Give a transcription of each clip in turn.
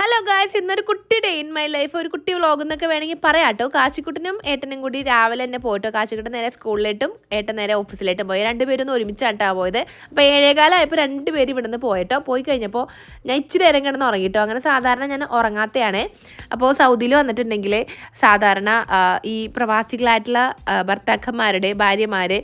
Hello guys ഇന്നൊരു കുട്ടി day in my life ഒരു കുട്ടി വ്ളോഗ് എന്നൊക്കെ വേണമെങ്കിൽ പറയാം കേട്ടോ കാച്ചിക്കുട്ടനും ഏട്ടനും കൂടി രാവിലെ തന്നെ പോയിട്ടോ. കാച്ചിക്കുട്ടൻ നേരെ സ്കൂളിലേട്ടും ഏട്ടൻ നേരെ ഓഫീസിലേട്ടും പോയി. രണ്ടുപേരും ഒന്ന് ഒരുമിച്ചാട്ടാ പോയത്. അപ്പോൾ ഏഴേകാലമായപ്പോൾ രണ്ടുപേരും ഇവിടുന്ന് പോയിട്ടോ. പോയി കഴിഞ്ഞപ്പോൾ ഞാൻ ഇച്ചിരി നേരം കിടന്ന് ഉറങ്ങിട്ടോ. അങ്ങനെ സാധാരണ ഞാൻ ഉറങ്ങാത്തയാണ്. അപ്പോൾ സൗദിയിൽ വന്നിട്ടുണ്ടെങ്കിൽ സാധാരണ ഈ പ്രവാസികളായിട്ടുള്ള ഭർത്താക്കന്മാരുടെ ഭാര്യമാർ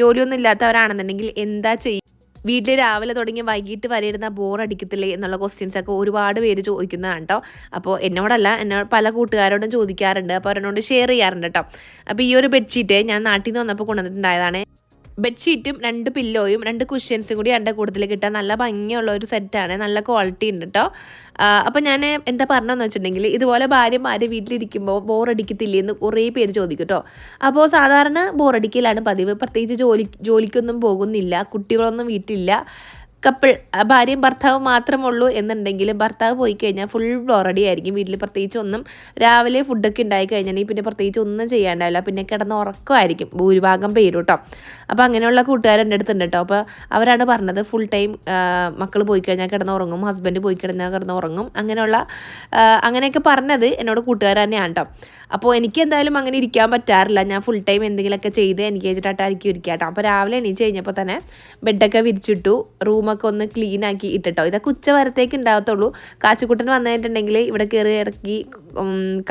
ജോലിയൊന്നും ഇല്ലാത്തവരാണെന്നുണ്ടെങ്കിൽ എന്താ ചെയ്യുക വീട്ടിൽ രാവിലെ തുടങ്ങി വൈകിട്ട് വരെ ഇരുന്ന ബോർ അടിക്കത്തില്ലേ എന്നുള്ള ക്വസ്റ്റ്യൻസ് ഒക്കെ ഒരുപാട് പേര് ചോദിക്കുന്നതാണ് കേട്ടോ അപ്പോൾ എന്നോടല്ല എന്നോട് പല കൂട്ടുകാരോടും ചോദിക്കാറുണ്ട്. അപ്പോൾ അവരോട് ഷെയർ ചെയ്യാറുണ്ട് കേട്ടോ അപ്പോൾ ഈ ഒരു ബെഡ്ഷീറ്റ് ഞാൻ നാട്ടിൽ നിന്ന് വന്നപ്പോൾ കൊണ്ടുവന്നിട്ടുണ്ടായതാണ്. ബെഡ്ഷീറ്റും രണ്ട് പില്ലോയും രണ്ട് കുഷ്യൻസും കൂടി എന്റെ കൂട്ടത്തിൽ കിട്ടാൻ നല്ല ഭംഗിയുള്ള ഒരു സെറ്റാണ് നല്ല ക്വാളിറ്റി ഉണ്ട് കേട്ടോ അപ്പോൾ ഞാൻ എന്താ പറഞ്ഞതെന്ന് വെച്ചിട്ടുണ്ടെങ്കിൽ ഇതുപോലെ ഭാര്യമാർ വീട്ടിലിരിക്കുമ്പോൾ ബോറടിക്കത്തില്ലേ എന്ന് കുറേ പേര് ചോദിക്കും കേട്ടോ അപ്പോൾ സാധാരണ ബോറടിക്കലാണ് പതിവ്. പ്രത്യേകിച്ച് ജോലി ജോലിക്കൊന്നും പോകുന്നില്ല. കുട്ടികളൊന്നും വീട്ടിലില്ല. കപ്പിൾ ഭാര്യയും ഭർത്താവും മാത്രമുള്ളൂ എന്നുണ്ടെങ്കിൽ ഭർത്താവ് പോയി കഴിഞ്ഞാൽ ഫുൾ ബ്ലോറടി ആയിരിക്കും. വീട്ടിൽ പ്രത്യേകിച്ച് ഒന്നും രാവിലെ ഫുഡൊക്കെ ഉണ്ടായി കഴിഞ്ഞാൽ പിന്നെ പ്രത്യേകിച്ച് ഒന്നും ചെയ്യാണ്ടാവില്ല. പിന്നെ കിടന്ന് ഉറക്കമായിരിക്കും. ഭൂരിഭാഗം പേരും കേട്ടോ അപ്പോൾ അങ്ങനെയുള്ള കൂട്ടുകാരെന്റെ അടുത്തുണ്ട് കേട്ടോ അപ്പോൾ അവരാണ് പറഞ്ഞത് ഫുൾ ടൈം മക്കൾ പോയി കഴിഞ്ഞാൽ കിടന്ന് ഉറങ്ങും. ഹസ്ബൻഡ് പോയി കിടന്നാൽ കിടന്ന് ഉറങ്ങും. അങ്ങനെയുള്ള അങ്ങനെയൊക്കെ പറഞ്ഞത് എന്നോട് കൂട്ടുകാർ തന്നെയാണ് കേട്ടോ അപ്പോൾ എനിക്ക് എന്തായാലും അങ്ങനെ ഇരിക്കാൻ പറ്റാറില്ല. ഞാൻ ഫുൾ ടൈം എന്തെങ്കിലുമൊക്കെ ചെയ്ത് എനിക്ക് വെച്ചിട്ടായിരിക്കും ഇരിക്കുക കേട്ടോ അപ്പോൾ രാവിലെ എണീച്ച് കഴിഞ്ഞപ്പോൾ തന്നെ ബെഡൊക്കെ വിരിച്ചിട്ടു. റൂമൊക്കെ ഒന്ന് ക്ലീൻ ആക്കി ഇട്ടിട്ടോ. ഇതൊക്കെ ഉച്ച വരത്തേക്ക് ഉണ്ടാകത്തുള്ളൂ. കാച്ചുകുട്ടൻ വന്നിട്ടുണ്ടെങ്കിൽ ഇവിടെ കയറി ഇറക്കി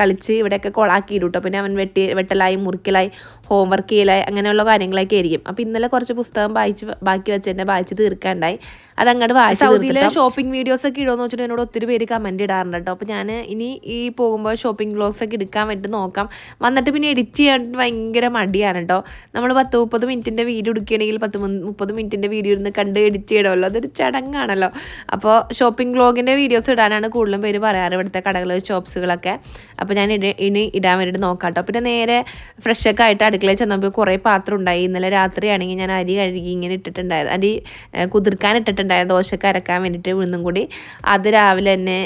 കളിച്ച് ഇവിടെയൊക്കെ കൊളാക്കി കേട്ടോ പിന്നെ അവൻ വെട്ടി വെട്ടലായി മുറിക്കലായി ഹോംവർക്ക് ചെയ്യലായി അങ്ങനെയുള്ള കാര്യങ്ങളൊക്കെ ആയിരിക്കും. അപ്പോൾ ഇന്നലെ കുറച്ച് പുസ്തകം വായിച്ച് ബാക്കി വെച്ചെന്നെ വായിച്ച് തീർക്കാണ്ടായി. അതങ്ങോട്ട് വായിച്ച് സൗദിയിലെ ഷോപ്പിംഗ് വീഡിയോസ് ഒക്കെ ഇടുമെന്ന് വെച്ചിട്ട് എന്നോട് ഒത്തിരി പേര് കമന്റ് ഇടാറുണ്ട് കേട്ടോ അപ്പോൾ ഞാൻ ഇനി ഈ പോകുമ്പോൾ ഷോപ്പിംഗ് വ്ളോഗ്സ് ഒക്കെ എടുക്കാൻ വേണ്ടി നോക്കാം. വന്നിട്ട് പിന്നെ എഡിറ്റ് ചെയ്യാൻ ഭയങ്കര മടിയാണ് കേട്ടോ നമ്മൾ പത്ത് മുപ്പത് മിനിറ്റിന്റെ വീഡിയോ എടുക്കുകയാണെങ്കിൽ പത്ത് മുപ്പത് മിനിറ്റിന്റെ വീഡിയോ ഇരുന്ന് കണ്ട് എഡിറ്റ് ചെയ്യണമല്ലോ. അതൊരു ചടങ്ങാണല്ലോ. അപ്പോൾ ഷോപ്പിംഗ് വ്ളോഗിന്റെ വീഡിയോസ് ഇടാനാണ് കൂടുതലും പേര് പറയാറ് ഇവിടുത്തെ കടകൾ ഷോപ്സുകളൊക്കെ അപ്പോൾ ഞാൻ ഇനി ഇടാൻ വേണ്ടിയിട്ട് നോക്കാം കേട്ടോ പിന്നെ നേരെ ഫ്രഷൊക്കെ ആയിട്ട് അടുക്കളയിൽ ചെന്നപ്പോൾ കുറേ പാത്രം ഉണ്ടായി. ഇന്നലെ രാത്രിയാണെങ്കിൽ ഞാൻ അരി കഴുകി ഇങ്ങനെ ഇട്ടിട്ടുണ്ടായത് അരി കുതിർക്കാൻ ഇട്ടിട്ടുണ്ടായത് ദോശക്ക് അരക്കാൻ വേണ്ടിയിട്ട് ഉഴുന്നും കൂടി. അത് രാവിലെ തന്നെ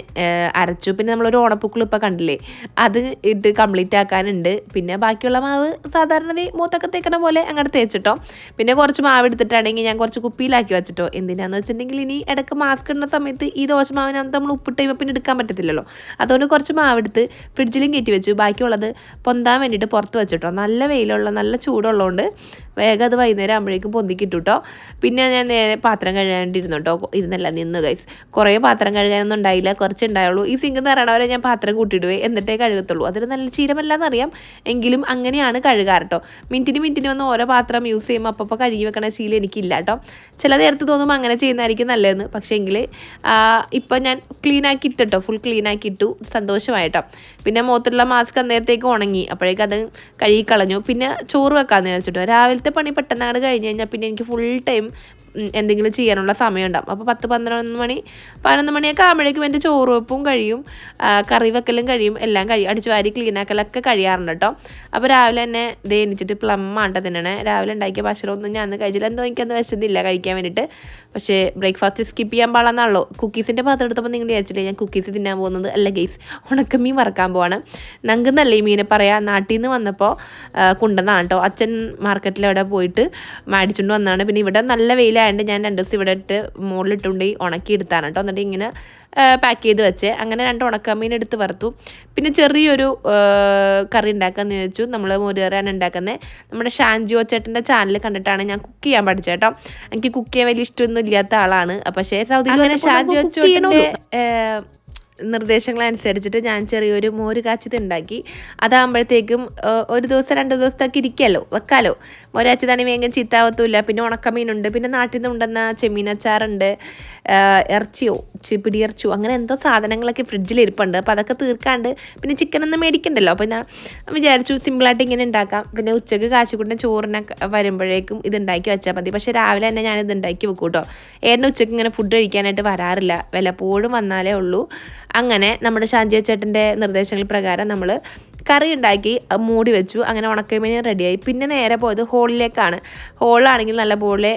അരച്ചു. പിന്നെ നമ്മളൊരു ഓണപ്പൂക്കൾ ഇപ്പോൾ കണ്ടില്ലേ? അത് ഇട്ട് കംപ്ലീറ്റ് ആക്കാനുണ്ട്. പിന്നെ ബാക്കിയുള്ള മാവ് സാധാരണ മൂത്തൊക്കെ തേക്കണ പോലെ അങ്ങോട്ട് തേച്ചിട്ടോ. പിന്നെ കുറച്ച് മാവ് എടുത്തിട്ടാണെങ്കിൽ ഞാൻ കുറച്ച് കുപ്പിയിലാക്കി വെച്ചിട്ടോ. എന്തിനാന്ന് വെച്ചിട്ടുണ്ടെങ്കിൽ ഇനി ഇടയ്ക്ക് മാസ്ക് ഇടുന്ന സമയത്ത് ഈ ദോശ മാവിനകത്ത് നമ്മൾ ഉപ്പിട്ട് കഴിയുമ്പോൾ പിന്നെ എടുക്കാൻ പറ്റത്തില്ലല്ലോ. അതുകൊണ്ട് കുറച്ച് മാവ് എടുത്ത് ഫ്രിഡ്ജിലും കയറ്റി വെച്ചു. ബാക്കിയുള്ളത് പൊന്താൻ വേണ്ടിയിട്ട് പുറത്ത് വെച്ചിട്ടോ. നല്ല വെയിലുള്ള നല്ല ചൂടുള്ളതുകൊണ്ട് വേഗം അത് വൈകുന്നേരം ആകുമ്പോഴേക്കും പൊന്തിക്കിട്ടു കേട്ടോ പിന്നെ ഞാൻ നേരെ പാത്രം കഴുകാണ്ടിരുന്നു കേട്ടോ ഇരുന്നല്ല നിന്ന് ഗൈസ് കുറേ പാത്രം കഴുകാനൊന്നും ഉണ്ടായില്ല. കുറച്ച് ഉണ്ടായുള്ളൂ. ഈ സിങ്ക് നിറയണവരെ ഞാൻ പാത്രം കൂട്ടിയിടുവേ. എന്നിട്ടേ കഴുകത്തുള്ളൂ. അതൊരു നല്ല ചീരമല്ലെന്നറിയാം എങ്കിലും അങ്ങനെയാണ് കഴുകാറ് കേട്ടോ മിനിറ്റിന് മിനിറ്റിന് വന്ന് ഓരോ പാത്രം യൂസ് ചെയ്യുമ്പോൾ അപ്പോൾ കഴുകി വെക്കണ ശീലം എനിക്കില്ല കേട്ടോ ചില നേരത്ത് തോന്നുമ്പോൾ അങ്ങനെ ചെയ്യുന്നതായിരിക്കും നല്ലതെന്ന്. പക്ഷേ എങ്കിൽ ഇപ്പം ഞാൻ ക്ലീൻ ആക്കി ഫുൾ ക്ലീൻ ആക്കി ഇട്ടു സന്തോഷമായിട്ടോ. പിന്നെ മുഖത്തുള്ള മാസ്ക് അന്നേരത്തേക്ക് ഉണങ്ങി. അപ്പോഴേക്കും അത് കഴുകി കളഞ്ഞു. പിന്നെ ചോറ് വെക്കാൻ നേരിച്ചിട്ടു രാവിലത്തെ പണി പെട്ടെന്ന് അങ്ങോട്ട് കഴിഞ്ഞ് കഴിഞ്ഞാൽ പിന്നെ എനിക്ക് ഫുൾ ടൈം എന്തെങ്കിലും ചെയ്യാനുള്ള സമയം ഉണ്ടാവും അപ്പോൾ പത്ത് പന്ത്രണ്ട് മണി പതിനൊന്ന് മണിയൊക്കെ ആകുമ്പോഴേക്കും എന്റെ ചോറ് വെപ്പും കഴിയും. കറി വെക്കലും കഴിയും. എല്ലാം കഴിയും. അടിച്ചു വാരി ക്ലീൻ ആക്കലൊക്കെ കഴിയാറുണ്ട് കേട്ടോ. അപ്പോൾ രാവിലെ തന്നെ ദേ എണിച്ചിട്ട് പ്ലം ആണ്ട തിന്നണേ. രാവിലെ ഉണ്ടാക്കിയ ഭക്ഷണമൊന്നും ഞാൻ കഴിച്ചില്ല. എന്തോ എനിക്കന്ന് വിശന്നില്ല കഴിക്കാൻ വേണ്ടിയിട്ട്. പക്ഷേ ബ്രേക്ക്ഫാസ്റ്റ് സ്കിപ്പ് ചെയ്യാൻ പാടാന്നാണല്ലോ. കുക്കീസിന്റെ പാത്രം എടുത്തപ്പോൾ നിങ്ങൾ വിചാരിച്ചില്ലേ ഞാൻ കുക്കീസ് തിന്നാൻ പോകുന്നത് അല്ല ഗെയ്സ് ഉണക്കമീൻ വറക്കാൻ പോവാണ്. നങ്കുന്നല്ലേ ഈ മീനെ പറയാം നാട്ടിൽ നിന്ന് വന്നപ്പോൾ കൊണ്ടുവന്നാണ് കേട്ടോ അച്ഛൻ മാർക്കറ്റിൽ അവിടെ പോയിട്ട് മേടിച്ചുകൊണ്ട് വന്നതാണ്. പിന്നെ ഇവിടെ നല്ല വെയിലായതുകൊണ്ട് ഞാൻ രണ്ട് ദിവസം ഇവിടെ ഇട്ട് മുകളിലിട്ടുകൊണ്ട് ഉണക്കി എടുത്താണ് കേട്ടോ എന്നിട്ട് ഇങ്ങനെ പാക്ക് ചെയ്ത് വെച്ച്. അങ്ങനെ രണ്ട് ഉണക്കമീൻ എടുത്ത് വറുത്തു. പിന്നെ ചെറിയൊരു കറി ഉണ്ടാക്കാന്ന് ചോദിച്ചു നമ്മൾ മോരുകറിയാണ് ഉണ്ടാക്കുന്നത് നമ്മുടെ ഷാൻജിയോ ചേട്ടന്റെ ചാനൽ കണ്ടിട്ടാണ് ഞാൻ കുക്ക് ചെയ്യാൻ പഠിച്ചത് കേട്ടോ. എനിക്ക് കുക്ക് ചെയ്യാൻ വലിയ ഇഷ്ടമൊന്നും ഇല്ലാത്ത ആളാണ്. പക്ഷേ സൗദി അങ്ങനെ ഷാൻജിയോ ചേട്ടന്റെ നിർദ്ദേശങ്ങളനുസരിച്ചിട്ട് ഞാൻ ചെറിയൊരു മോര് കാച്ചിത് ഉണ്ടാക്കി അതാകുമ്പോഴത്തേക്കും ഒരു ദിവസം രണ്ട് ദിവസത്തൊക്കെ ഇരിക്കാമല്ലോ വെക്കാമല്ലോ മോരാച്ചതാണ് വേഗം ചീത്താവത്തുമില്ല പിന്നെ ഉണക്കമീനുണ്ട് പിന്നെ നാട്ടിൽ നിന്ന് ഉണ്ടെന്ന ചെമ്മീനച്ചാറുണ്ട് ഇറച്ചിയോ ചിപ്പിടി ഇറച്ചിയോ അങ്ങനെ എന്തോ സാധനങ്ങളൊക്കെ ഫ്രിഡ്ജിൽ ഇരിപ്പുണ്ട്. അപ്പോൾ അതൊക്കെ തീർക്കാണ്ട് പിന്നെ ചിക്കനൊന്നും മേടിക്കണ്ടല്ലോ. അപ്പോൾ ഞാൻ വിചാരിച്ചു സിമ്പിളായിട്ട് ഇങ്ങനെ ഉണ്ടാക്കാം. പിന്നെ ഉച്ചയ്ക്ക് കാശിക്കൂട്ടിന് ചോറിനൊക്കെ വരുമ്പോഴേക്കും ഇത് ഉണ്ടാക്കി വെച്ചാൽ മതി. പക്ഷേ രാവിലെ തന്നെ ഞാൻ ഇത് ഉണ്ടാക്കി വെക്കൂട്ടോ. കേട്ടോ ഏട്ടൻ ഉച്ചയ്ക്ക് ഇങ്ങനെ ഫുഡ് കഴിക്കാനായിട്ട് വരാറില്ല. വല്ലപ്പോഴും വന്നാലേ ഉള്ളൂ. അങ്ങനെ നമ്മുടെ ഷാൻജിയ ചേട്ടന്റെ നിർദ്ദേശങ്ങൾ പ്രകാരം നമ്മൾ കറി ഉണ്ടാക്കി മൂടി വെച്ചു. അങ്ങനെ ഉണക്കമീൻ റെഡിയായി പിന്നെ നേരെ പോയത് ഹോളിലേക്കാണ് ഹോളിലാണെങ്കിൽ നല്ല പോലെ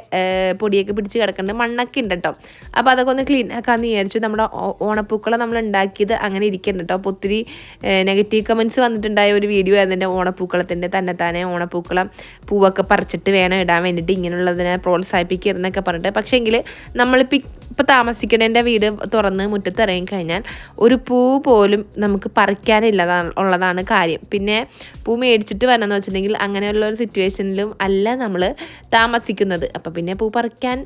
പൊടിയൊക്കെ പിടിച്ച് കിടക്കേണ്ട മണ്ണൊക്കെ ഉണ്ട് കേട്ടോ അപ്പോൾ അതൊക്കെ ഒന്ന് ക്ലീൻ ആക്കാമെന്ന് വിചാരിച്ചു. നമ്മുടെ ഓണപ്പൂക്കളെ നമ്മൾ ഉണ്ടാക്കിയത് അങ്ങനെ ഇരിക്കുന്നുണ്ട് കേട്ടോ അപ്പോൾ ഒത്തിരി നെഗറ്റീവ് കമൻസ് വന്നിട്ടുണ്ടായ ഒരു വീഡിയോ എന്റെ ഓണപ്പൂക്കളത്തിന്റെ. തന്നെ ഓണപ്പൂക്കളം പൂവൊക്കെ പറിച്ചിട്ട് വേണം ഇടാൻ വേണ്ടിയിട്ട് ഇങ്ങനെയുള്ളതിനെ പ്രോത്സാഹിപ്പിക്കരുതെന്നൊക്കെ പറഞ്ഞിട്ട്. പക്ഷേങ്കിൽ നമ്മളിപ്പോൾ ഇപ്പോൾ താമസിക്കണേന്റെ വീട് തുറന്ന് മുറ്റത്ത് ഇറങ്ങി കഴിഞ്ഞാൽ ഒരു പൂ പോലും നമുക്ക് പറിക്കാനില്ലതാണ് ഉള്ളതാണ് കാര്യം പിന്നെ പൂ മേടിച്ചിട്ട് വരണമെന്ന് വെച്ചിട്ടുണ്ടെങ്കിൽ അങ്ങനെയുള്ള ഒരു സിറ്റുവേഷനിലും അല്ല നമ്മൾ താമസിക്കുന്നത്. അപ്പോൾ പിന്നെ പൂ പറിക്കാൻ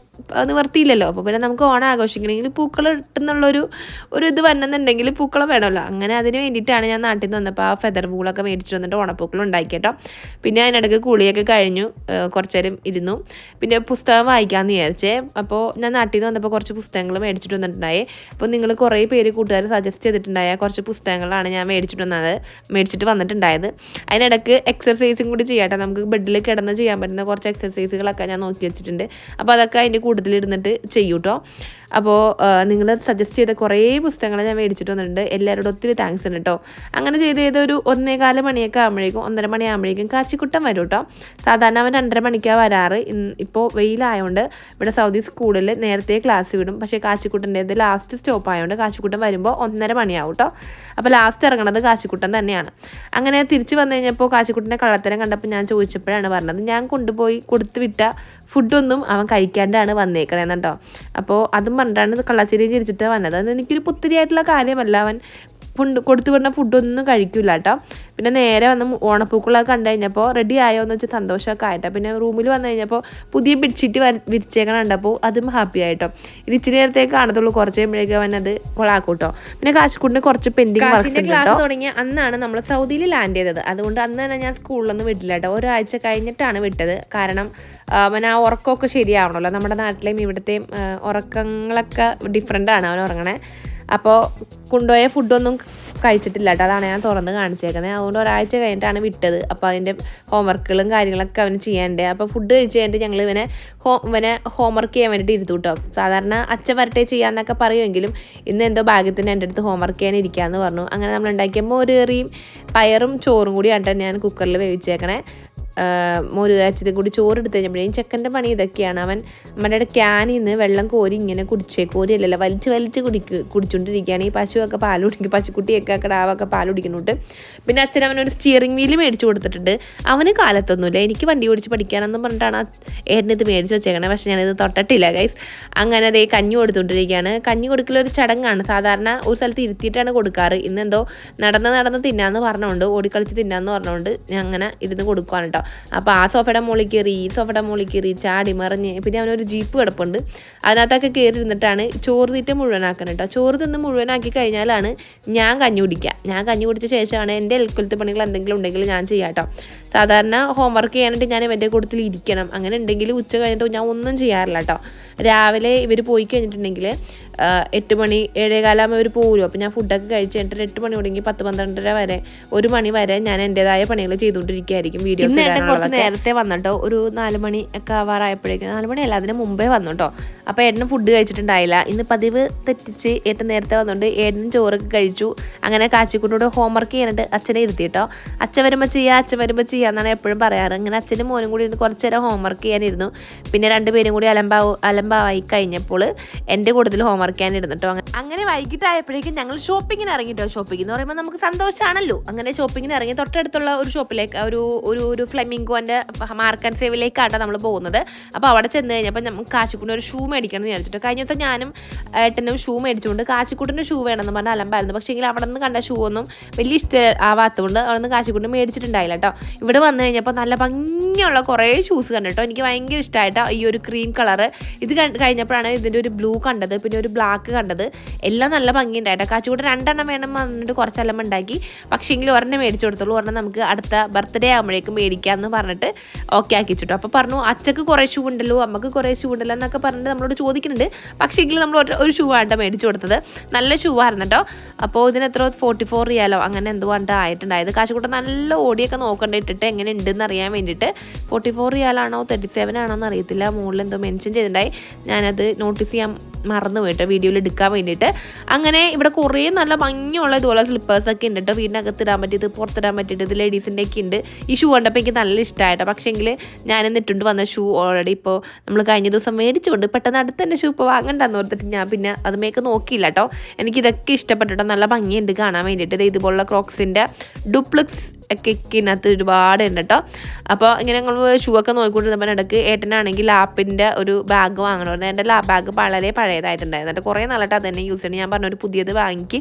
നിവർത്തിയില്ലല്ലോ. അപ്പോൾ പിന്നെ നമുക്ക് ഓണം ആഘോഷിക്കണമെങ്കിൽ പൂക്കൾ ഇട്ടെന്നുള്ളൊരു ഒരു ഇത് വരണമെന്നുണ്ടെങ്കിൽ പൂക്കൾ വേണമല്ലോ. അങ്ങനെ അതിന് വേണ്ടിയിട്ടാണ് ഞാൻ നാട്ടിൽ നിന്ന് വന്നപ്പോൾ ആ ഫെദർ പൂളൊക്കെ മേടിച്ചിട്ട് വന്നിട്ട് ഓണപ്പൂക്കൾ ഉണ്ടാക്കി കേട്ടോ. പിന്നെ അതിനിടയ്ക്ക് കുളിയൊക്കെ കഴിഞ്ഞു. കുറച്ച് നേരം ഇരുന്നു. പിന്നെ പുസ്തകം വായിക്കാമെന്ന് വിചാരിച്ചേ. അപ്പോൾ ഞാൻ നാട്ടിൽ നിന്ന് വന്നപ്പോൾ കുറച്ച് പുസ്തകങ്ങൾ മേടിച്ചിട്ട് വന്നിട്ടുണ്ടായി. അപ്പോൾ നിങ്ങൾ കുറേ പേര് കൂട്ടുകാർ സജസ്റ്റ് ചെയ്തിട്ടുണ്ടായ കുറച്ച് പുസ്തകങ്ങളാണ് ഞാൻ മേടിച്ചിട്ട് വന്നത്. മേടിച്ചിട്ട് വന്നിട്ടുണ്ടായത്. അതിനിടയ്ക്ക് എക്സർസൈസും കൂടി ചെയ്യാട്ടെ. നമുക്ക് ബെഡിൽ കിടന്ന് ചെയ്യാൻ പറ്റുന്ന കുറച്ച് എക്സർസൈസുകളൊക്കെ ഞാൻ നോക്കി വെച്ചിട്ടുണ്ട്. അപ്പോൾ അതൊക്കെ അതിന്റെ കൂടുതലിരുന്നിട്ട് ചെയ്യൂട്ടോ. അപ്പോൾ നിങ്ങൾ സജസ്റ്റ് ചെയ്ത കുറേ പുസ്തകങ്ങൾ ഞാൻ മേടിച്ചിട്ട് വന്നിട്ടുണ്ട്. എല്ലാവരോടും ഒത്തിരി താങ്ക്സ് ഉണ്ട് കേട്ടോ അങ്ങനെ ചെയ്ത് ചെയ്ത് ഒരു ഒന്നേകാല മണിയൊക്കെ ആകുമ്പോഴേക്കും ഒന്നര മണിയാകുമ്പോഴേക്കും കാച്ചിക്കുട്ടൻ വരും കേട്ടോ സാധാരണ അവൻ രണ്ടര മണിക്കാണ് വരാറ്. ഇപ്പോൾ വെയിലായതുകൊണ്ട് ഇവിടെ സൗദി സ്കൂളിൽ നേരത്തെ ക്ലാസ് വിടും. പക്ഷേ കാച്ചിക്കുട്ടന്റേത് ലാസ്റ്റ് സ്റ്റോപ്പ് ആയതുകൊണ്ട് കാച്ചിക്കുട്ടൻ വരുമ്പോൾ ഒന്നര മണിയാവും കേട്ടോ അപ്പോൾ ലാസ്റ്റ് ഇറങ്ങണത് കാച്ചിക്കുട്ടൻ തന്നെയാണ്. അങ്ങനെ തിരിച്ച് വന്നു കഴിഞ്ഞപ്പോൾ കാച്ചിക്കുട്ടന്റെ കള്ളത്തരം കണ്ടപ്പോൾ ഞാൻ ചോദിച്ചപ്പോഴാണ് പറഞ്ഞത്. ഞാൻ കൊണ്ടുപോയി കൊടുത്തു വിട്ട ഫുഡൊന്നും അവൻ കഴിക്കാണ്ടാണ് വന്നേക്കണേന്ന് അപ്പോൾ അതും പറഞ്ഞിട്ടാണ് കള്ളാച്ചേരിയും ചിരിച്ചിട്ട് വന്നത്. അത് എനിക്കൊരു പുത്തിരിയായിട്ടുള്ള കാര്യമല്ല. അവൻ ഫുഡ് കൊടുത്തു വിടുന്ന ഫുഡൊന്നും കഴിക്കില്ല കേട്ടോ പിന്നെ നേരെ വന്ന് ഓണപ്പൂക്കളൊക്കെ കണ്ടു കഴിഞ്ഞപ്പോൾ റെഡി ആയോ എന്ന് വെച്ചാൽ സന്തോഷമൊക്കെ ആയിട്ടോ. പിന്നെ റൂമിൽ വന്നു കഴിഞ്ഞപ്പോൾ പുതിയ ബെഡ്ഷീറ്റ് വര വിരിച്ചേക്കണം കണ്ടപ്പോൾ അതും ഹാപ്പി ആയിട്ടോ. ഇനി ഇച്ചിരി നേരത്തേക്ക് കാണത്തുള്ളൂ. കുറച്ച് കഴിയുമ്പോഴേക്കും അവൻ അത് കൊളാക്കൂട്ടോ. പിന്നെ കാശിക്കൂടിന് കുറച്ച് പെൻഡിങ് വർക്ക്സ് ക്ലാസ് തുടങ്ങിയ അന്നാണ് നമ്മൾ സൗദിയിൽ ലാൻഡ് ചെയ്തത്. അതുകൊണ്ട് അന്ന് തന്നെ ഞാൻ സ്കൂളിലൊന്നും വിട്ടില്ല കേട്ടോ ഒരാഴ്ച കഴിഞ്ഞിട്ടാണ് വിട്ടത്. കാരണം അവൻ ആ ഉറക്കമൊക്കെ ശരിയാവണമല്ലോ നമ്മുടെ നാട്ടിലെയും ഇവിടുത്തെയും ഉറക്കങ്ങളൊക്കെ ഡിഫറെന്റ് ആണ് അവൻ ഉറങ്ങണേ. അപ്പോൾ കൊണ്ടുപോയ ഫുഡൊന്നും കഴിച്ചിട്ടില്ല കേട്ടോ. അതാണ് ഞാൻ തുറന്ന് കാണിച്ചേക്കുന്നത് അതുകൊണ്ട് ഒരാഴ്ച കഴിഞ്ഞിട്ടാണ് വിട്ടത്. അപ്പോൾ അതിന്റെ ഹോംവർക്കുകളും കാര്യങ്ങളൊക്കെ അവന് ചെയ്യാണ്ടേ അപ്പോൾ ഫുഡ് കഴിച്ച് കഴിഞ്ഞിട്ട് ഞങ്ങൾ ഇവനെ ഹോ ഇവനെ ഹോംവർക്ക് ചെയ്യാൻ വേണ്ടിയിട്ട് ഇരുത്തു കേട്ടോ. സാധാരണ അച്ഛൻ വരട്ടെ ചെയ്യാമെന്നൊക്കെ പറയുമെങ്കിലും ഇന്ന് എന്തോ ഭാഗ്യത്തിന് എന്റെ അടുത്ത് ഹോംവർക്ക് ചെയ്യാൻ ഇരിക്കാമെന്ന് പറഞ്ഞു. അങ്ങനെ നമ്മൾ ഒരു മോരേറിയും പയറും ചോറും കൂടി ആട്ടോ ഞാൻ കുക്കറിൽ വേവിച്ചേക്കണേ മോര് കാച്ചതും കൂടി ചോറ് എടുത്ത് കഴിഞ്ഞപ്പോഴേക്കും ചെക്കന്റെ പണി ഇതൊക്കെയാണ്. അവൻ നമ്മുടെ ക്യാനിൽ നിന്ന് വെള്ളം കോരി ഇങ്ങനെ കുടിച്ചേ കോരിയല്ലല്ലോ. വലിച്ച് വലിച്ച് കുടിക്ക് കുടിച്ചുകൊണ്ടിരിക്കുകയാണ് ഈ പശുവൊക്കെ പാൽ കുടിക്കും പശുക്കുട്ടിയൊക്കെ കിടാവൊക്കെ പാൽ കുടിക്കുന്നുണ്ട്. പിന്നെ അച്ഛൻ അവനൊരു സ്റ്റിയറിംഗ് വീൽ മേടിച്ചു കൊടുത്തിട്ടുണ്ട്. അവന് കാലത്തൊന്നുമില്ല. എനിക്ക് വണ്ടി ഓടിച്ച് പഠിക്കാനെന്നും പറഞ്ഞിട്ടാണ് ഏട്ടനിത് മേടിച്ച് വെച്ചേക്കണേ. പക്ഷെ ഞാനിത് തൊട്ടിട്ടില്ല ഗൈസ് അങ്ങനെ അതേ കഞ്ഞി കൊടുത്തുകൊണ്ടിരിക്കുകയാണ് കഞ്ഞി കൊടുക്കലൊരു ചടങ്ങാണ്. സാധാരണ ഒരു സ്ഥലത്ത് ഇരുത്തിയിട്ടാണ് കൊടുക്കാറ്. ഇന്നെന്തോ നടന്ന് നടന്ന് തിന്നാന്ന് പറഞ്ഞുകൊണ്ട് ഓടിക്കളിച്ച് തിന്നാന്ന് പറഞ്ഞുകൊണ്ട് ഞാൻ അങ്ങനെ ഇരുന്ന് കൊടുക്കുവാണ് കേട്ടോ അപ്പോൾ ആ സോഫയുടെ മുകളിൽ കയറി ഈ സോഫയുടെ മുകളിൽ കയറി ചാടി മറിഞ്ഞ് പിന്നെ അവനൊരു ജീപ്പ് കിടപ്പുണ്ട്. അതിനകത്തൊക്കെ കയറി ഇരുന്നിട്ടാണ് ചോറ് തീറ്റ മുഴുവനാക്കണം കേട്ടോ. ചോറ് തിന്ന് മുഴുവനാക്കി കഴിഞ്ഞാലാണ് ഞാൻ കഞ്ഞി കുടിക്കുക. ഞാൻ കഞ്ഞി കുടിച്ച ശേഷമാണ് എന്റെ എൽക്കുലത്തെ പണികൾ എന്തെങ്കിലും ഉണ്ടെങ്കിൽ ഞാൻ ചെയ്യാം കേട്ടോ. സാധാരണ ഹോംവർക്ക് ചെയ്യാനായിട്ട് ഞാൻ ഇവന്റെ കൂട്ടത്തിൽ ഇരിക്കണം. അങ്ങനെ ഉണ്ടെങ്കിൽ ഉച്ച കഴിഞ്ഞിട്ട് ഞാൻ ഒന്നും ചെയ്യാറില്ല കേട്ടോ. രാവിലെ ഇവർ പോയി കഴിഞ്ഞിട്ടുണ്ടെങ്കിൽ എട്ട് മണി ഏഴേകാലാകുമ്പോൾ അവർ പോകുമല്ലോ അപ്പോൾ ഞാൻ ഫുഡൊക്കെ കഴിച്ച് കഴിഞ്ഞിട്ട് എട്ട് മണി തുടങ്ങി പത്ത് പന്ത്രണ്ടര വരെ ഒരു മണി വരെ ഞാൻ എന്റെതായ പണികൾ ചെയ്തുകൊണ്ടിരിക്കുകയായിരിക്കും വീഡിയോ ഇന്ന് കുറച്ച് നേരത്തെ വന്നിട്ടോ. ഒരു നാല് മണി ഒക്കെ ആവാറായപ്പോഴേക്കും. നാല് മണിയല്ല അതിന് മുമ്പേ വന്നു കേട്ടോ അപ്പോൾ ഏട്ടനും ഫുഡ് കഴിച്ചിട്ടുണ്ടായില്ല. ഇന്ന് പതിവ് തെറ്റിച്ച് ഏട്ടൻ നേരത്തെ വന്നുകൊണ്ട് ഏട്ടനും ചോറൊക്കെ കഴിച്ചു. അങ്ങനെ കാച്ചിക്കൂട്ടോട് ഹോംവർക്ക് ചെയ്യാനായിട്ട് അച്ഛനെ ഇരുത്തി കേട്ടോ അച്ഛൻ വരുമ്പോൾ ചെയ്യുക അച്ഛൻ വരുമ്പോൾ ചെയ്യുക എന്നാണ് എപ്പോഴും പറയാറ്. അങ്ങനെ അച്ഛനും മോനും കൂടി ഇരുന്ന് കുറച്ച് നേരം ഹോംവർക്ക് ചെയ്യാനിരുന്നു. പിന്നെ രണ്ടുപേരും കൂടി അലമ്പാവ് അലമ്പാവായി കഴിഞ്ഞപ്പോൾ എന്റെ കൂടുതൽ ഹോംവർക്ക് ചെയ്യാനിരുന്നു കേട്ടോ അങ്ങനെ- വൈകിട്ടായപ്പോഴേക്കും ഞങ്ങൾ ഷോപ്പിങ്ങിന് ഇറങ്ങിട്ടോ ഷോപ്പിംഗ് എന്ന് പറയുമ്പോൾ നമുക്ക് സന്തോഷമാണല്ലോ അങ്ങനെ ഷോപ്പിങ്ങിന് ഇറങ്ങി തൊട്ടടുത്തുള്ള ഒരു ഷോപ്പിലേക്ക് ഒരു ഒരു ഒരു ഫ്ലെമിംഗോന്റെ മാർക്ക് ആൻഡ് നമ്മൾ പോകുന്നത്. അപ്പോൾ അവിടെ ചെന്ന് കഴിഞ്ഞപ്പോൾ നമുക്ക് കാശിക്കൂട്ടിന് ഒരു ഷൂ മേടിക്കണം എന്ന് വിചാരിച്ചിട്ട് കഴിഞ്ഞ ദിവസം ഞാനും ഏട്ടനും ഷൂ മേടിച്ചുകൊണ്ട് കാശിക്കൂട്ടിന്റെ ഷൂ വേണമെന്ന് പറഞ്ഞാൽ അലമ്പായിരുന്നു. പക്ഷേ എങ്കിൽ അവിടെ നിന്ന് കണ്ട ഷൂ ഒന്നും വലിയ ഇഷ്ട ആവാത്തതുകൊണ്ട് അവിടെ നിന്ന് കാശിക്കൂട്ടിന് മേടിച്ചിട്ടുണ്ടായില്ല കേട്ടോ ഇവിടെ വന്നു കഴിഞ്ഞപ്പോൾ നല്ല ഭംഗിയുള്ള കുറേ ഷൂസ് കണ്ടു കേട്ടോ എനിക്ക് ഭയങ്കര ഇഷ്ടമായിട്ടോ ഈ ഒരു ക്രീം കളറ്. ഇത് കഴിഞ്ഞപ്പോഴാണ് ഇതിന്റെ ഒരു ബ്ലൂ കണ്ടത്. പിന്നെ ഒരു ബ്ലാക്ക് കണ്ടത്. എല്ലാം നല്ല ഭംഗിയുണ്ടായിട്ട് കാച്ചുകൂടെ രണ്ടെണ്ണം വേണം പറഞ്ഞിട്ട് കുറച്ചെല്ലാം ഉണ്ടാക്കി. എങ്കിലും ഒരെണ്ണം മേടിച്ചു കൊടുത്തുള്ളൂ. ഒരെണ്ണം നമുക്ക് അടുത്ത ബർത്ത്ഡേ ആകുമ്പോഴേക്കും മേടിക്കാമെന്ന് പറഞ്ഞിട്ട് ഓക്കെ ആക്കിച്ചിട്ടു അപ്പോൾ പറഞ്ഞു അച്ചക്ക് കുറേ ഷൂ ഉണ്ടല്ലോ അമ്മയ്ക്ക് കുറേ ഷൂ ഉണ്ടല്ലോ എന്നൊക്കെ പറഞ്ഞിട്ട് നമ്മളോട് ചോദിക്കുന്നുണ്ട്. പക്ഷേ എങ്കിലും നമ്മൾ ഒരു- ഷൂ ആട്ടോ മേടിച്ചു കൊടുത്തത്. നല്ല ഷൂ ആയിരുന്നു കേട്ടോ അപ്പോൾ ഇതിന് എത്ര ഫോർട്ടി ഫോർ റിയാലോ അങ്ങനെ എന്തോ ആണ്ട് ആയിട്ടുണ്ടായത് കാശുകൂട്ടം നല്ല ഓടിയൊക്കെ നോക്കണ്ട ഇട്ടിട്ട് എങ്ങനെ ഉണ്ടെന്ന് അറിയാൻ വേണ്ടിയിട്ട്. ഫോർട്ടി ഫോർ റിയാലാണോ തേർട്ടി സെവൻ ആണോ എന്ന് അറിയത്തില്ല. മുകളിൽ എന്തോ മെൻഷൻ ചെയ്തിട്ടുണ്ടായി. ഞാനത് നോട്ടീസ് ചെയ്യാൻ മറന്നു പോയിട്ട് വീഡിയോയിൽ എടുക്കാൻ വേണ്ടിയിട്ട്. അങ്ങനെ ഇവിടെ കുറേ നല്ല ഭംഗിയുള്ള ഇതുപോലെ സ്ലിപ്പേഴ്സ് ഒക്കെ ഉണ്ട് കേട്ടോ വീടിനകത്ത് ഇടാൻ പറ്റിയത് പുറത്തിടാൻ പറ്റിയിട്ട് ഇത് ലേഡീസിന്റെ ഒക്കെ ഉണ്ട്. ഈ ഷൂ കണ്ടപ്പോൾ എനിക്ക് നല്ല ഇഷ്ടമായിട്ടോ. പക്ഷേങ്കിൽ ഞാൻ എന്നിട്ടുണ്ട് വന്ന ഷൂ ഓൾറെഡി ഇപ്പോൾ നമ്മൾ കഴിഞ്ഞ ദിവസം മേടിച്ചുകൊണ്ട് പെട്ടെന്ന് അടുത്ത് തന്നെ ഷൂ ഇപ്പോൾ വാങ്ങണ്ടെന്ന് ഓർത്തിട്ട് ഞാൻ പിന്നെ അതുമേക്ക് നോക്കിയില്ല കേട്ടോ എനിക്കിതൊക്കെ ഇഷ്ടപ്പെട്ടിട്ടോ നല്ല ഭംഗിയുണ്ട് കാണാൻ വേണ്ടിയിട്ട്. ഇത് ഇതുപോലുള്ള ക്രോക്സിന്റെ ഡുപ്ലക്സ് ഒക്കെ ഇതിനകത്ത് ഒരുപാട് ഉണ്ട് കേട്ടോ അപ്പോൾ ഇങ്ങനെ ഞങ്ങൾ ഷൂ ഒക്കെ നോക്കിക്കൊണ്ടിരുന്നപ്പോൾ ഇടയ്ക്ക് ഏട്ടനാണെങ്കിൽ ലാപ്പിന്റെ ഒരു ബാഗ് വാങ്ങണമായിരുന്നു. എന്റെ ലാപ്പ് ബാഗ് വളരെ പഴയതായിട്ടുണ്ടായിരുന്നു. എന്നിട്ട് കുറേ നാളായിട്ട് അത് തന്നെ യൂസ് ചെയ്യണം ഞാൻ പറഞ്ഞു ഒരു പുതിയത് വാങ്ങിക്ക്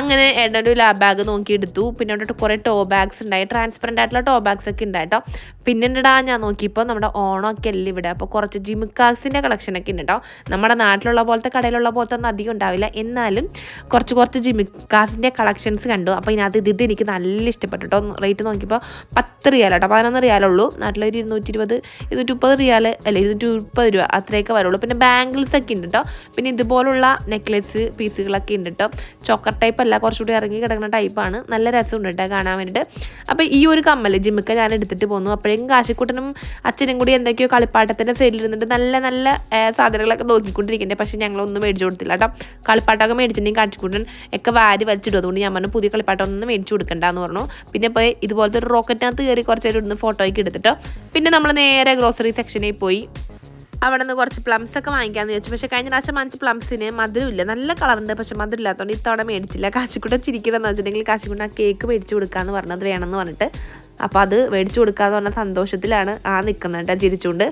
അങ്ങനെ ഏട്ടൻ ഒരു ലാപ്പ് ബാഗ് നോക്കി എടുത്തു. പിന്നെ അവിടെ കുറേ ടോ ബാഗ്സ് ഉണ്ടായി. ട്രാൻസ്പെറന്റ് ആയിട്ടുള്ള ടോ ബാഗ്സ് ഒക്കെ ഉണ്ടായിട്ടോ പിന്നെ ഉണ്ടടാ ഞാൻ നോക്കിയപ്പോൾ നമ്മുടെ ഓണമൊക്കെ അല്ലേ ഇവിടെ. അപ്പോൾ കുറച്ച് ജിമിക്കാസിന്റെ കളക്ഷനൊക്കെ ഉണ്ട് കേട്ടോ നമ്മുടെ നാട്ടിലുള്ള പോലത്തെ കടയിലുള്ള പോലത്തെ ഒന്നും അധികം ഉണ്ടാവില്ല. എന്നാലും കുറച്ച് കുറച്ച് ജിമിക്കാസിന്റെ കളക്ഷൻസ് കണ്ടു. അപ്പോൾ ഇതിനകത്ത് ഇത് ഇത് എനിക്ക് നല്ല ഇഷ്ടപ്പെട്ടു കേട്ടോ റേറ്റ് നോക്കിയപ്പോൾ പത്ത് റിയാൽ കേട്ടോ പതിനൊന്ന് റിയാലുള്ളൂ നാട്ടിലൊരു ഇരുന്നൂറ്റി ഇരുപത് ഇരുന്നൂറ്റി മുപ്പത് റിയാൽ അല്ല ഇരുന്നൂറ്റി മുപ്പത് രൂപ അത്രയൊക്കെ വരുള്ളൂ. പിന്നെ ബാംഗിൾസ് ഒക്കെ ഉണ്ട് കേട്ടോ പിന്നെ ഇതുപോലുള്ള നെക്ലേസ് പീസുകളൊക്കെ ഉണ്ട് കേട്ടോ ചോക്കർ ടൈപ്പ് അല്ല കുറച്ചുകൂടി ഇറങ്ങി കിടക്കുന്ന ടൈപ്പാണ് നല്ല രസമുണ്ട് കേട്ടോ കാണാൻ വേണ്ടിയിട്ട് അപ്പോൾ ഈ ഒരു കമ്മൽ ജിമ്മിക്ക ഞാൻ എടുത്തിട്ട് പോന്നു. അപ്പോഴേക്കും കാശിക്കുട്ടനും അച്ഛനും കൂടി എന്തൊക്കെയോ കളിപ്പാട്ടത്തിന്റെ സൈഡിൽ ഇരുന്നിട്ട് നല്ല നല്ല സാധനങ്ങളൊക്കെ നോക്കിക്കൊണ്ടിരിക്കുന്നുണ്ട്. പക്ഷേ ഞങ്ങളൊന്നും മേടിച്ചു കൊടുത്തില്ല കേട്ടോ കളിപ്പാട്ടമൊക്കെ മേടിച്ചിട്ടുണ്ടെങ്കിൽ കാശിക്കുട്ടൻ ഒക്കെ വാരി വലിച്ചിടും. അതുകൊണ്ട് ഞാൻ പറഞ്ഞു പുതിയ കളിപ്പാട്ടൊന്നും മേടിച്ചു കൊടുക്കണ്ടെന്ന് പറഞ്ഞു. പിന്നെ പോയി ഇതുപോലത്തെ ഒരു റോക്കറ്റിനകത്ത് കയറി കുറച്ച് നേരം ഇവിടുന്ന് ഫോട്ടോയ്ക്ക് എടുത്തിട്ടോ. പിന്നെ നമ്മൾ നേരെ ഗ്രോസറി സെക്ഷനിൽ പോയി. അവിടെ നിന്ന് കുറച്ച് പ്ലംസ് ഒക്കെ വാങ്ങിക്കാമെന്ന് ചോദിച്ചു പക്ഷേ കഴിഞ്ഞ പ്രാവശ്യം വാങ്ങിച്ച പ്ലംസിന് മധുരമില്ല നല്ല കളറുണ്ട് പക്ഷെ മധുരം ഇല്ലാത്തതുകൊണ്ട് ഇത്തവണ മേടിച്ചില്ല. കാശിക്കുട്ടൻ ചിരിക്കുന്നതെന്ന് വെച്ചിട്ടുണ്ടെങ്കിൽ കാശിക്കുട്ടൻ ആ കേക്ക് മേടിച്ചു കൊടുക്കാമെന്ന് പറഞ്ഞത് വേണമെന്ന് പറഞ്ഞിട്ട്. അപ്പോൾ അത് മേടിച്ചു കൊടുക്കാന്ന് പറഞ്ഞ സന്തോഷത്തിലാണ് ആ നിൽക്കുന്നത് കേട്ടോ ചിരിച്ചുകൊണ്ട്.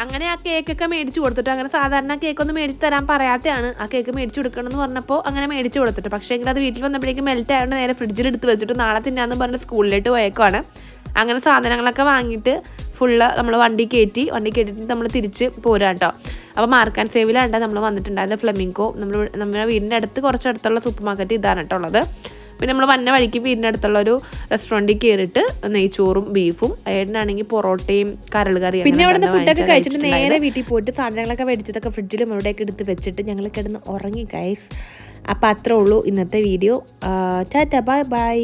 അങ്ങനെ ആ കേക്കൊക്കെ മേടിച്ചു കൊടുത്തിട്ട് അങ്ങനെ സാധാരണ കേക്ക് കേക്കൊന്നും മേടിച്ച് തരാൻ പറയാത്തതാണ് ആ കേക്ക് മേടിച്ചു കൊടുക്കണം എന്ന് പറഞ്ഞപ്പോൾ അങ്ങനെ മേടിച്ചു കൊടുത്തിട്ട്. പക്ഷേ എങ്കിൽ അത് വീട്ടിൽ വന്നപ്പോഴേക്കും മെൽറ്റ് ആയതുകൊണ്ട് നേരെ ഫ്രിഡ്ജിൽ എടുത്ത് വെച്ചിട്ട് നാളെ തിന്നാന്ന് പറഞ്ഞ് സ്കൂളിലേക്ക് പോയേക്കുവാണ്. അങ്ങനെ സാധനങ്ങളൊക്കെ വാങ്ങിയിട്ട് ഫുള്ള് നമ്മൾ വണ്ടി കയറ്റി വണ്ടി കയറ്റിയിട്ട് നമ്മൾ തിരിച്ച് പോരാം കേട്ടോ അപ്പോൾ മാർക്കാൻ സേവിലാണ് നമ്മൾ വന്നിട്ടുണ്ടായത് ഫ്ലെമിങ്കോ നമ്മൾ നമ്മുടെ വീടിന്റെ അടുത്ത് കുറച്ചടുത്തുള്ള സൂപ്പർ മാർക്കറ്റ് ഇതാണ് കേട്ടോ ഉള്ളത്. പിന്നെ നമ്മൾ വന്ന വഴിക്ക് വീടിന്റെ അടുത്തുള്ള ഒരു റെസ്റ്റോറന്റിൽ കയറിയിട്ട് നെയ്ച്ചോറും ബീഫും ഏട്ടനാണെങ്കിൽ പൊറോട്ടയും കരൾ കറിയും പിന്നെ അവിടുന്ന് തന്നെ ഫുഡൊക്കെ കഴിച്ചിട്ട് നേരെ വീട്ടിൽ പോയിട്ട് സാധനങ്ങളൊക്കെ മേടിച്ചതൊക്കെ ഫ്രിഡ്ജിലും അവിടെയൊക്കെ എടുത്ത് വെച്ചിട്ട് ഞങ്ങൾ കിടന്ന് ഉറങ്ങി ഗൈസ് അപ്പോൾ അത്രേ ഉള്ളൂ ഇന്നത്തെ വീഡിയോ ടാറ്റ ബൈ ബൈ